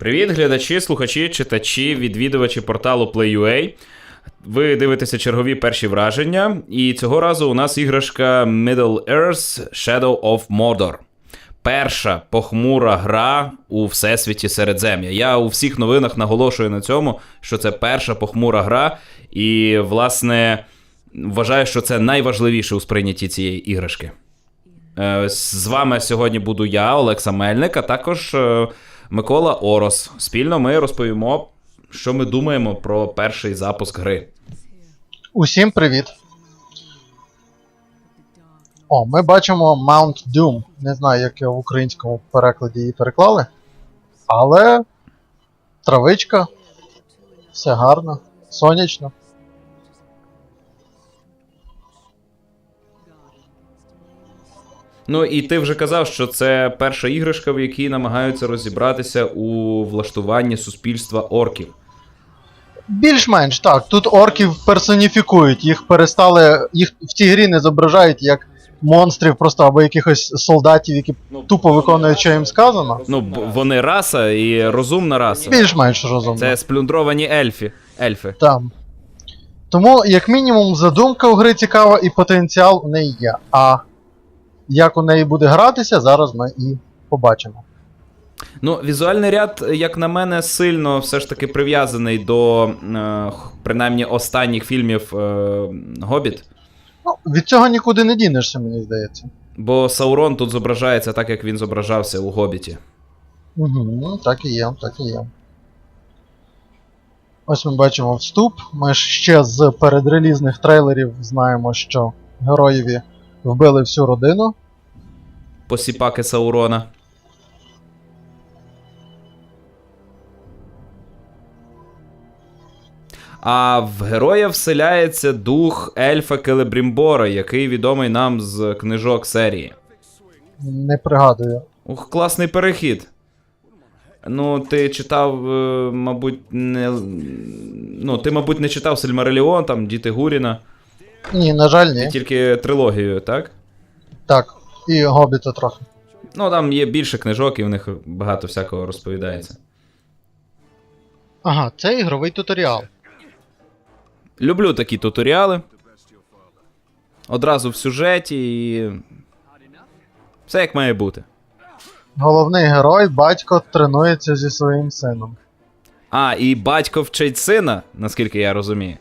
Привіт, глядачі, слухачі, читачі, відвідувачі порталу Play.ua. Ви дивитеся чергові перші враження, і цього разу у нас іграшка Middle Earth Shadow of Mordor. Перша похмура гра у всесвіті Середзем'я. Я у всіх новинах наголошую на цьому, що це перша похмура гра, і, власне, вважаю, що це найважливіше у сприйнятті цієї іграшки. Е, З вами сьогодні буду я, Олекса Мельник, а також е, Микола Орос. Спільно ми розповімо, що ми думаємо про перший запуск гри. Усім привіт. О, ми бачимо Mount Doom. Не знаю, як його в українському перекладі її переклали. Але травичка. Все гарно, сонячно. Ну і ти вже казав, що це перша іграшка, в якій намагаються розібратися у влаштуванні суспільства орків. Більш-менш так. Тут орків персоніфікують, їх перестали. Їх в цій грі не зображають як монстрів просто або якихось солдатів, які тупо виконують, що їм сказано. Ну, б- вони раса і розумна раса. Більш-менш розумно. Це сплюндровані ельфі. Ельфи. Там. Тому, як мінімум, задумка у гри цікава і потенціал у неї є. А як у неї буде гратися, зараз ми і побачимо. Ну, візуальний ряд, як на мене, сильно все ж таки прив'язаний до е, принаймні останніх фільмів е, Гобіт. Ну, від цього нікуди не дінешся, мені здається. Бо Саурон тут зображається так, як він зображався у Гобіті. Угу, так і є, так і є. Ось ми бачимо вступ. Ми ж ще з передрелізних трейлерів знаємо, що героєві вбили всю родину. Посіпаки Саурона. А в героя вселяється дух ельфа Келебрімбора, який відомий нам з книжок серії. Не пригадую. Ух, класний перехід. Ну, ти читав, е, мабуть, не. Ну, ти, мабуть, не читав Сильмареліон, там, Діти Гуріна. Ні, на жаль, ні. Тільки трилогію, так? Так. І Гобіта трохи. Ну, там є більше книжок, і в них багато всякого розповідається. Ага, це ігровий туторіал. Люблю такі туторіали. Одразу в сюжеті і. Все як має бути. Головний герой, батько, тренується зі своїм сином. А, і батько вчить сина, наскільки я розумію.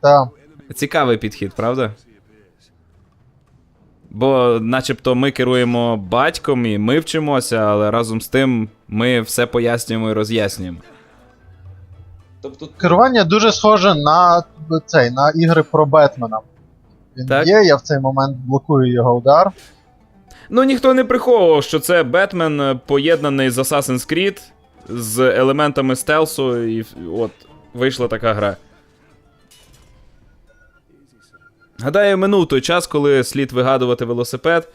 Та. Цікавий підхід, правда? Бо, начебто, ми керуємо батьком і ми вчимося, але разом з тим ми все пояснюємо і роз'яснюємо. Тобто, Керування дуже схоже на цей, на ігри про Бетмена. Він Так. є, я в цей момент блокую його удар. Ну, ніхто не приховував, що це Бетмен е, поєднаний з Assassin's Creed з елементами стелсу, і от вийшла така гра. Гадаю, минув той час, коли слід вигадувати велосипед.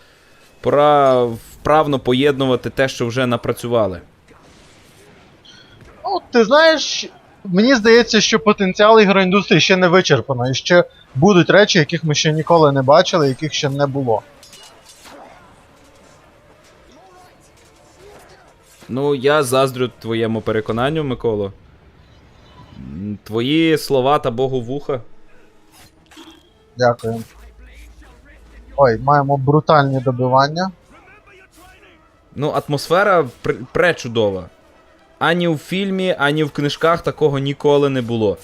Пора вправно поєднувати те, що вже напрацювали. Ну, ти знаєш, мені здається, що потенціал ігроіндустрії ще не вичерпано, і ще будуть речі, яких ми ще ніколи не бачили, яких ще не було. Ну, я заздрю твоєму переконанню, Миколо. Твої слова та Богу вуха. Дякую. Ой, маємо брутальні добивання. Ну, атмосфера пр- пречудова. Ані в фільмі, ані в книжках такого ніколи не було.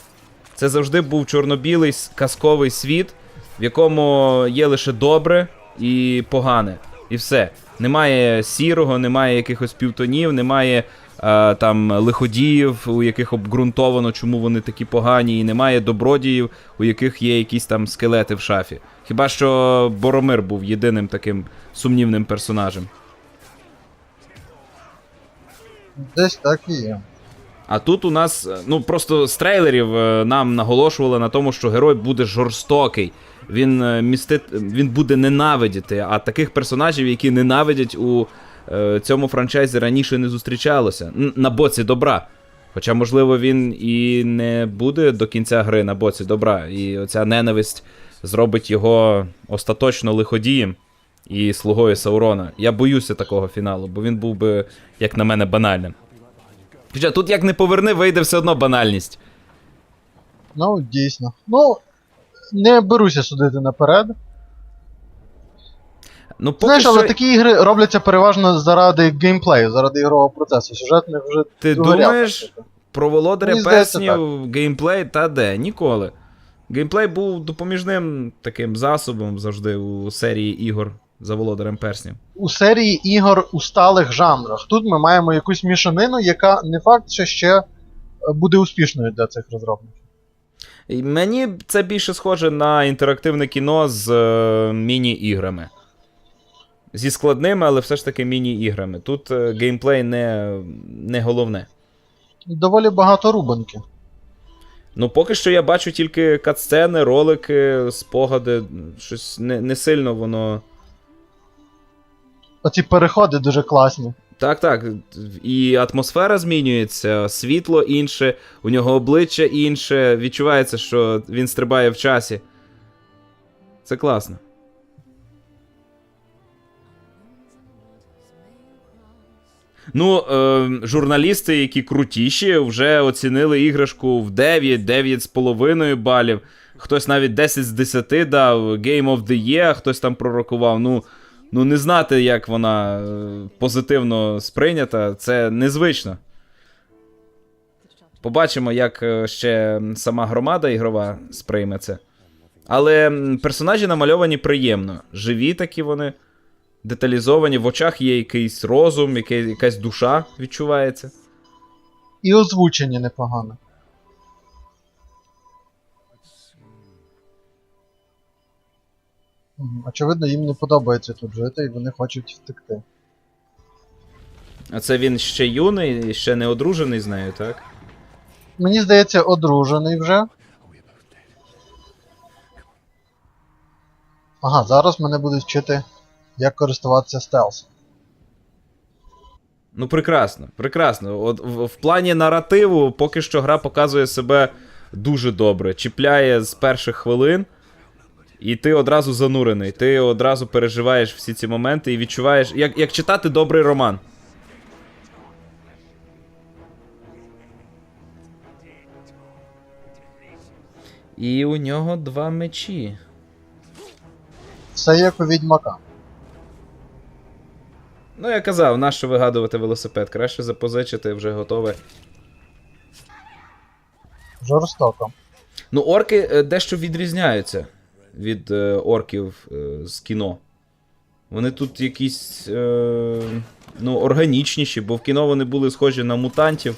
Це завжди був чорно-білий казковий світ, в якому є лише добре і погане. І все. Немає сірого, немає якихось півтонів, немає там лиходіїв, у яких обґрунтовано, чому вони такі погані, і немає добродіїв, у яких є якісь там скелети в шафі. Хіба що Боромир був єдиним таким сумнівним персонажем. Десь так і є. А тут у нас, е, ну просто з трейлерів е, нам наголошували на тому, що герой буде жорстокий. Він е, містить, він буде ненавидіти, а таких персонажів, які ненавидять у е, цьому франчайзі раніше не зустрічалося. На боці добра. Хоча, можливо, він і не буде до кінця гри на боці добра. І оця ненависть зробить його остаточно лиходієм і слугою Саурона. Я боюся такого фіналу, бо він був би, як на мене, банальним. Хоча тут як не поверни, вийде все одно банальність. Ну, дійсно. Ну, не беруся судити наперед. Ну, поки Знаєш, що, але такі ігри робляться переважно заради геймплею, заради ігрового процесу. Сюжетних вже ти думаєш, про володаря Мені перснів геймплей та де? Ніколи. Геймплей був допоміжним таким засобом завжди у серії ігор за володарем перснів. у серії ігор у сталих жанрах. Тут ми маємо якусь мішанину, яка не факт, що ще е, буде успішною для цих розробників. Мені це більше схоже на інтерактивне кіно з е, міні-іграми. Зі складними, але все ж таки міні-іграми. Тут е, геймплей не, не головне. Доволі багато рубанки. Ну, поки що я бачу тільки катсцени, ролики, спогади. Щось не, не сильно воно. Оці переходи дуже класні. Так, так. І атмосфера змінюється, світло інше, у нього обличчя інше. Відчувається, що він стрибає в часі. Це класно. Ну, е, журналісти, які крутіші, вже оцінили іграшку в 9, 9,5 балів. Хтось навіть 10 з 10 дав, Game of the Year, хтось там пророкував. Ну, ну не знати, як вона е, позитивно сприйнята, це незвично. Побачимо, як е, ще сама громада ігрова сприйме це. Але персонажі намальовані приємно. Живі такі вони, деталізовані, в очах є якийсь розум, яке- якась душа відчувається. І озвучені непогано. Очевидно, їм не подобається тут жити, і вони хочуть втекти. А це він ще юний, і ще не одружений з нею, так? Мені здається, одружений вже. Ага, зараз мене будуть вчити, як користуватися стелсом. Ну, прекрасно, прекрасно. От в, в плані наративу поки що гра показує себе дуже добре. Чіпляє з перших хвилин, і ти одразу занурений. Ти одразу переживаєш всі ці моменти і відчуваєш, як, як читати добрий роман. І у нього два мечі. Все як у відьмака. Ну, я казав, нащо вигадувати велосипед? Краще запозичити вже готове. Жорстоко. Ну, орки е, дещо відрізняються від е, орків е, з кіно. Вони тут якісь е, ну, органічніші, бо в кіно вони були схожі на мутантів.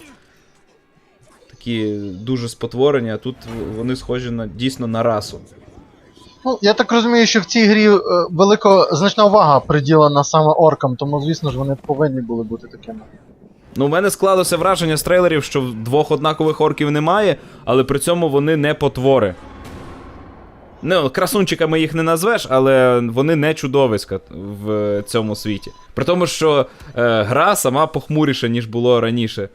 Такі дуже спотворені, а тут вони схожі на, дійсно на расу. Ну, я так розумію, що в цій грі е, велика значна увага приділена саме оркам, тому, звісно ж, вони повинні були бути такими. Ну, у мене склалося враження з трейлерів, що двох однакових орків немає, але при цьому вони не потвори. Ну, красунчиками їх не назвеш, але вони не чудовиська в цьому світі. При тому, що е, гра сама похмуріша, ніж було раніше.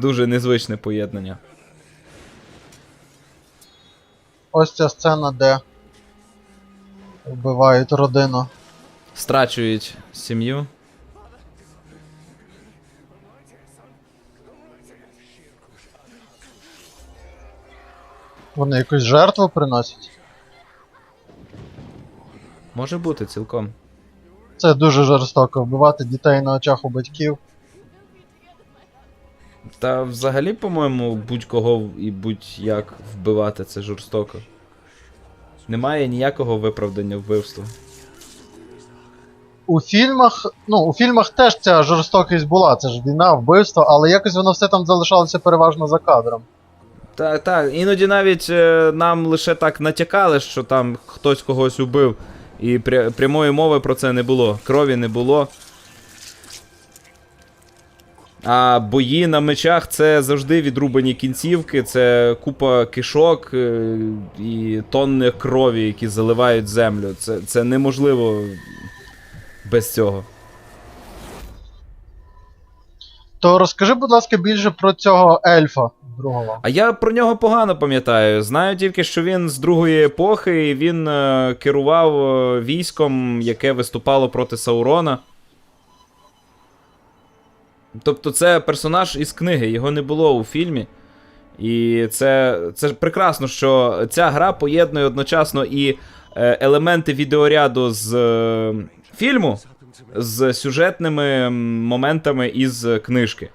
Дуже незвичне поєднання. Ось ця сцена, де вбивають родину. Страчують сім'ю. Вони якусь жертву приносять. Може бути цілком. Це дуже жорстоко вбивати дітей на очах у батьків. Та взагалі, по-моєму, будь-кого і будь-як вбивати це жорстоко. Немає ніякого виправдання вбивству. У фільмах, ну, у фільмах теж ця жорстокість була, це ж війна, вбивство, але якось воно все там залишалося переважно за кадром. Так, так. Іноді навіть е, нам лише так натякали, що там хтось когось убив, і пря- прямої мови про це не було. Крові не було. А бої на мечах це завжди відрубані кінцівки, це купа кишок е, і тонни крові, які заливають землю. Це, це неможливо без цього. То розкажи, будь ласка, більше про цього ельфа другого. А я про нього погано пам'ятаю. Знаю тільки, що він з другої епохи, і він е, керував е, військом, яке виступало проти Саурона. Тобто, це персонаж із книги, його не було у фільмі. І це, це ж прекрасно, що ця гра поєднує одночасно і е, елементи відеоряду з е, фільму з сюжетними моментами із книжки.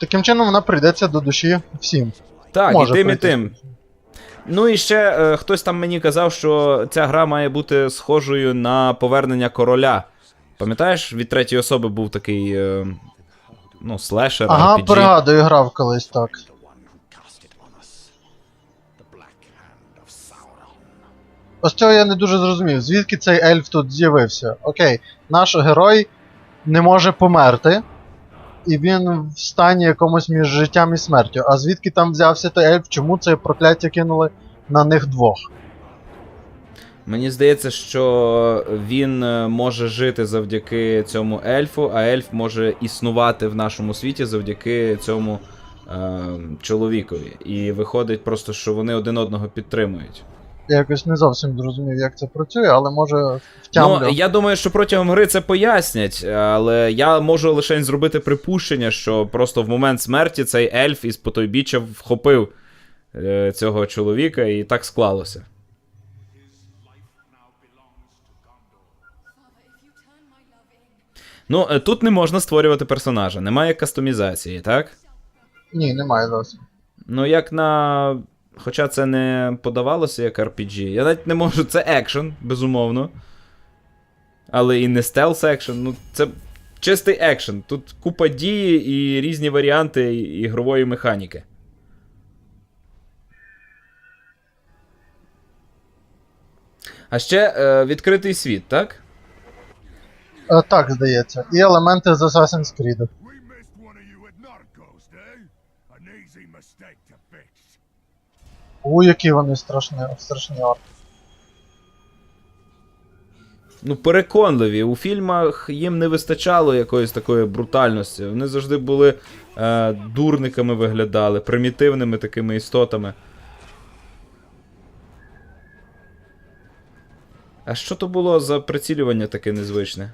Таким чином вона прийдеться до душі всім. Так, Може і тим, і тим. Ну і ще е, хтось там мені казав, що ця гра має бути схожою на повернення короля. Пам'ятаєш, від третьої особи був такий. Е, ну, слешер, Ага, RPG. пригадую, грав колись так. Ось цього я не дуже зрозумів. Звідки цей ельф тут з'явився? Окей, наш герой не може померти, і він в стані якомусь між життям і смертю. А звідки там взявся той ельф? Чому це прокляття кинули на них двох? Мені здається, що він е, може жити завдяки цьому ельфу, а ельф може існувати в нашому світі завдяки цьому е, чоловікові. І виходить просто, що вони один одного підтримують. Я якось не зовсім зрозумів, як це працює, але може втямлю. Ну, я думаю, що протягом гри це пояснять, але я можу лише зробити припущення, що просто в момент смерті цей ельф із потойбіччя вхопив е, цього чоловіка, і так склалося. Ну, е, тут не можна створювати персонажа, немає кастомізації, так? Ні, немає зовсім. Ну, як на. Хоча це не подавалося як RPG. Я навіть не можу. Це екшен, безумовно. Але і не стелс екшен. Ну, це чистий екшен. Тут купа дії і різні варіанти ігрової механіки. А ще е, відкритий світ, так? Е, так, здається. І елементи з Assassin's Creed. Narcos, eh? У, які вони страшні, страшні орки. Ну, переконливі. У фільмах їм не вистачало якоїсь такої брутальності. Вони завжди були е, дурниками виглядали, примітивними такими істотами. А що то було за прицілювання таке незвичне?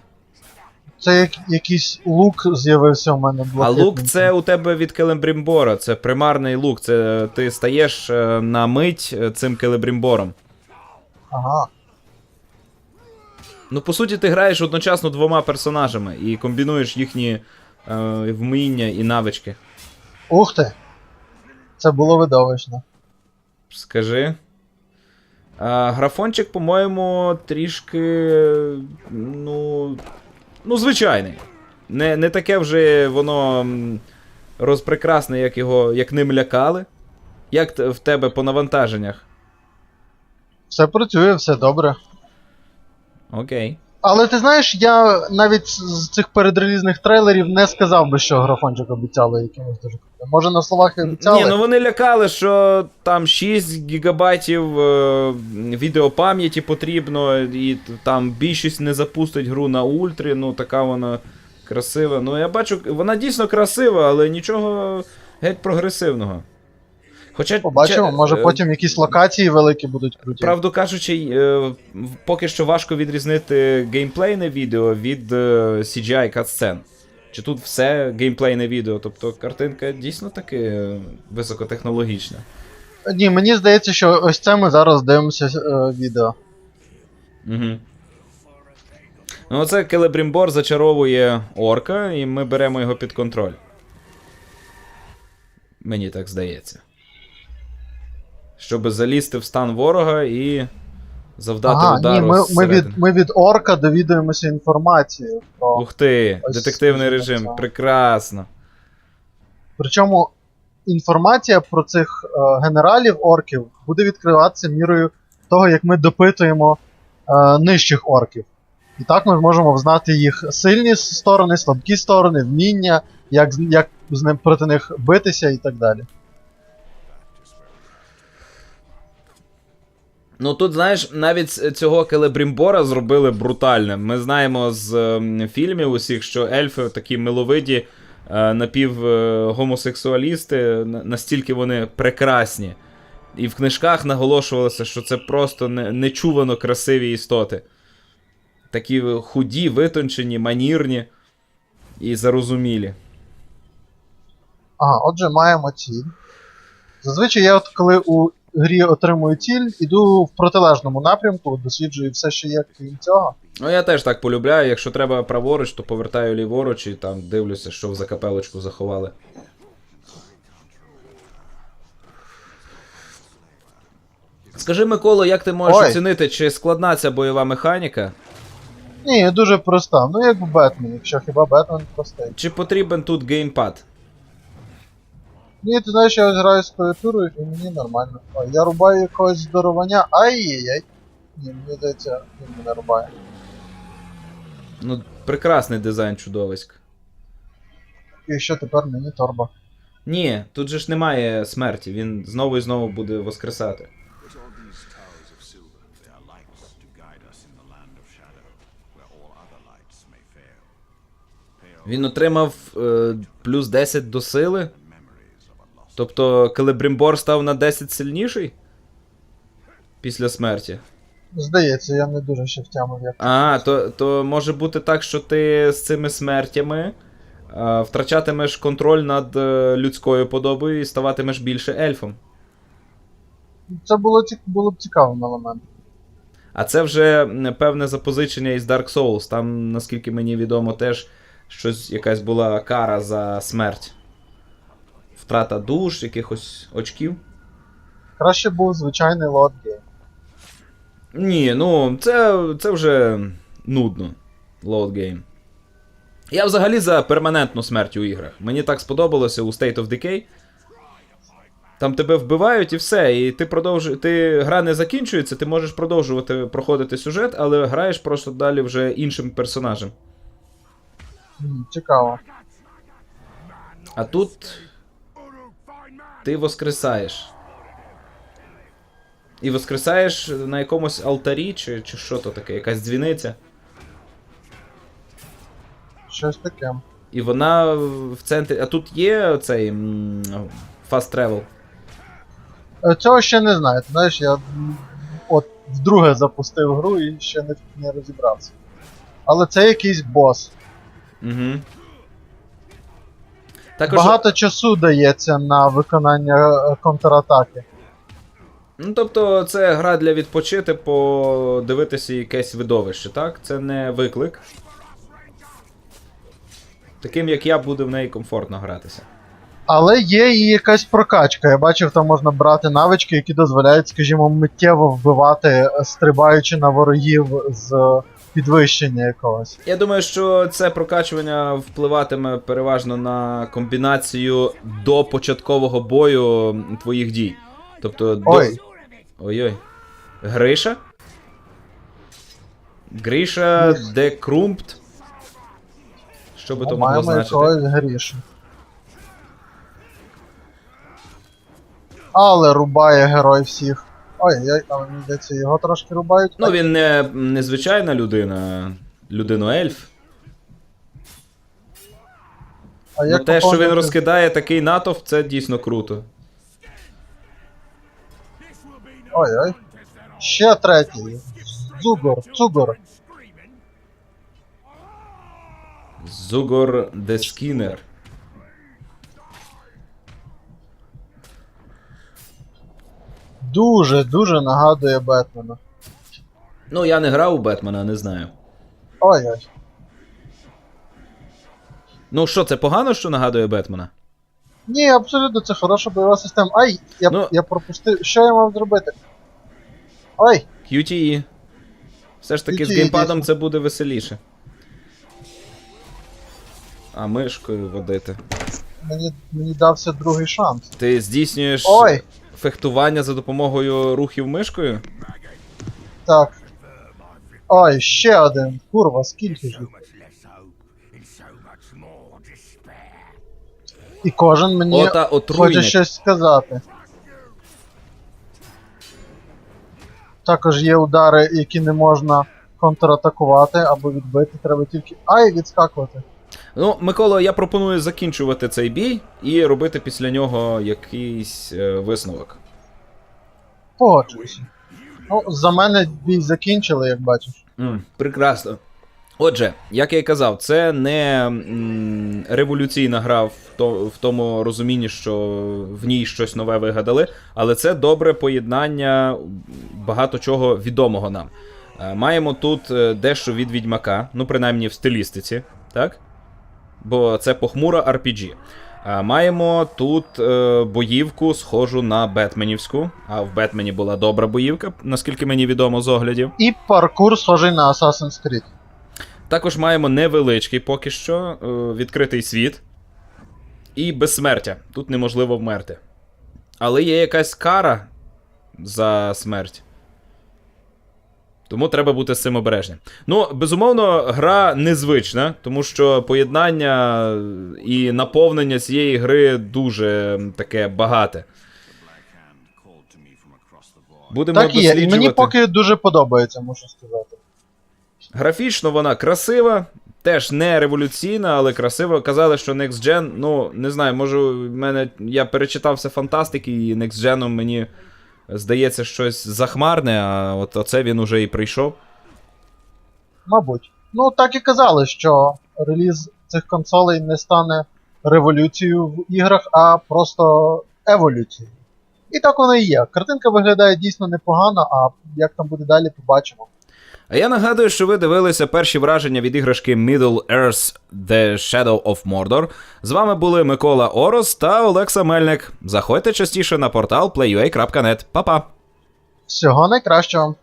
Це як, якийсь лук з'явився у мене А лук це у тебе від Келебрімбора, це примарний лук. Це ти стаєш е, на мить е, цим Келебрімбором. Ага. Ну, по суті, ти граєш одночасно двома персонажами і комбінуєш їхні е, вміння і навички. Ух ти! Це було видовищно. Скажи. А, графончик, по-моєму, трішки. Ну. Ну, звичайний. Не, не таке вже воно розпрекрасне, як його, як ним лякали. Як в тебе по навантаженнях? Все працює, все добре. Окей. Але ти знаєш, я навіть з цих передрелізних трейлерів не сказав би, що графончик обіцяли якимось дуже. Може на словах і обіцяли. Ні, ну вони лякали, що там 6 гігабайтів е, відеопам'яті потрібно, і там більшість не запустить гру на ультрі, ну така вона красива. Ну я бачу, вона дійсно красива, але нічого геть прогресивного. Хоча, Побачимо, че- може е, потім якісь локації великі будуть круті. Правду кажучи, е, поки що важко відрізнити геймплейне відео від е, CGI cutscene. Чи тут все геймплейне відео, тобто картинка дійсно таки е, високотехнологічна. Ні, мені здається, що ось це ми зараз дивимося е, відео. Угу. Ну, оце Келебрімбор зачаровує орка, і ми беремо його під контроль. Мені так здається. Щоб залізти в стан ворога і завдати Ага, ні, ми, ми, від, ми від орка довідуємося інформацію про. Ух ти, Ось детективний режим, так. прекрасно. Причому інформація про цих е, генералів орків буде відкриватися мірою того, як ми допитуємо е, нижчих орків. І так ми зможемо взнати їх сильні сторони, слабкі сторони, вміння, як, як з ним проти них битися і так далі. Ну тут, знаєш, навіть цього Келебрімбора зробили брутальним. Ми знаємо з ем, фільмів усіх, що ельфи такі миловиді, е, напівгомосексуалісти, на- настільки вони прекрасні. І в книжках наголошувалося, що це просто не- нечувано красиві істоти. Такі худі, витончені, манірні. і зарозумілі. Ага, отже, маємо ціль. Зазвичай я, от коли у грі отримую ціль, іду в протилежному напрямку, досліджую все, що є крім цього. Ну, я теж так полюбляю. Якщо треба праворуч, то повертаю ліворуч і там дивлюся, що в закапелочку заховали. Скажи, Микола, як ти можеш Ой. оцінити, чи складна ця бойова механіка? Ні, дуже проста. Ну як в Бетмені, якщо хіба Бетмен простий. Чи потрібен тут геймпад? Ні, ти знаєш, я граю з клавіатурою і мені нормально. Ой, я рубаю якогось здоровання. Ай-яй-яй. Ні, мені здається, він мене рубає. Ну, прекрасний дизайн чудовиськ. І що тепер мені торба? Ні, тут же ж немає смерті, він знову і знову буде воскресати. Він отримав е, плюс 10 до сили. Тобто Келебрімбор став на 10 сильніший? Після смерті. Здається, я не дуже ще втямив, як. А, то, то може бути так, що ти з цими смертями е, втрачатимеш контроль над е, людською подобою і ставатимеш більше ельфом. Це було, було б цікавим елементом. А це вже певне запозичення із Dark Souls. Там, наскільки мені відомо, теж щось якась була кара за смерть. Втрата душ, якихось очків. Краще був звичайний лотгейм. Ні, ну це, це вже нудно. Game. Я взагалі за перманентну смерть у іграх. Мені так сподобалося у State of Decay. Там тебе вбивають і все, і ти продовжуєш. Ти гра не закінчується, ти можеш продовжувати проходити сюжет, але граєш просто далі вже іншим персонажем. Цікаво. А тут ти воскресаєш. І воскресаєш на якомусь алтарі, чи, чи що то таке, якась дзвіниця. Щось таке. І вона в центрі. А тут є цей fast travel. Е, Цього ще не знаю. Ти знаєш, я от вдруге запустив гру і ще не, не розібрався. Але це якийсь бос. Угу. Також, Багато часу дається на виконання е, контратаки. Ну, тобто, це гра для відпочити, подивитися якесь видовище, так? Це не виклик. Таким як я буде в неї комфортно гратися. Але є і якась прокачка. Я бачив, там можна брати навички, які дозволяють, скажімо, миттєво вбивати, стрибаючи на ворогів з підвищення якогось. Я думаю, що це прокачування впливатиме переважно на комбінацію до початкового бою твоїх дій. Тобто до. Ой. Ой-ой. Гриша? Гриша де Крумпт. Що би то могло значити? якогось. Але рубає герой всіх. Ой-ой, але мені здається, його трошки рубають. Ну, він не, не звичайна людина, людино-ельф. а Ну, як те, що він поповнити- розкидає такий натовп, це дійсно круто. Ой-ой. Ще третій. Зугор, цугор. Зугор де Скінер. Дуже, дуже нагадує Бетмена. Ну, я не грав у Бетмена, не знаю. Ой-ой. Ну що, це погано, що нагадує Бетмена? Ні, абсолютно, це хороша бойова система. Ай, я, Ну- я пропустив. Що я мав зробити? Ой, QTE. Все ж таки з QTE, геймпадом це буде веселіше. А мишкою водити. Мені, мені дався другий шанс. Ти здійснюєш Ой, фехтування за допомогою рухів мишкою? так. Ой, ще один. Курва, скільки ж їх? І кожен мені Ота хоче щось сказати. Також є удари, які не можна контратакувати або відбити, треба тільки. Ай, відскакувати. Ну, Микола, я пропоную закінчувати цей бій і робити після нього якийсь е, висновок. Погоджуюся. Ну, за мене бій закінчили, як бачиш. м прекрасно. Отже, як я й казав, це не м, революційна гра в, то, в тому розумінні, що в ній щось нове вигадали, але це добре поєднання багато чого відомого нам. Е, Маємо тут е, дещо від відьмака, ну принаймні в стилістиці, так? Бо це похмура RPG. Е, Маємо тут е, боївку, схожу на Бетменівську, а в Бетмені була добра боївка, наскільки мені відомо з оглядів. І паркур схожий на Assassin's Creed. Також маємо невеличкий поки що е, відкритий світ і безсмертя. Тут неможливо вмерти. Але є якась кара за смерть. Тому треба бути з цим обережним. Ну, безумовно, гра незвична, тому що поєднання і наповнення цієї гри дуже таке багате. Будемо Так є. І мені поки дуже подобається, мушу сказати. Графічно вона красива, теж не революційна, але красива. Казали, що Next Gen, ну, не знаю, може, в мене я перечитався фантастики, і Next Gen мені здається щось захмарне, а от оце він уже і прийшов. Мабуть. Ну, так і казали, що реліз цих консолей не стане революцією в іграх, а просто еволюцією. І так воно і є. Картинка виглядає дійсно непогано, а як там буде далі, побачимо. А я нагадую, що ви дивилися перші враження від іграшки Middle Earth The Shadow of Mordor. З вами були Микола Орос та Олекса Мельник. Заходьте частіше на портал playua.net. Па-па! Всього найкращого.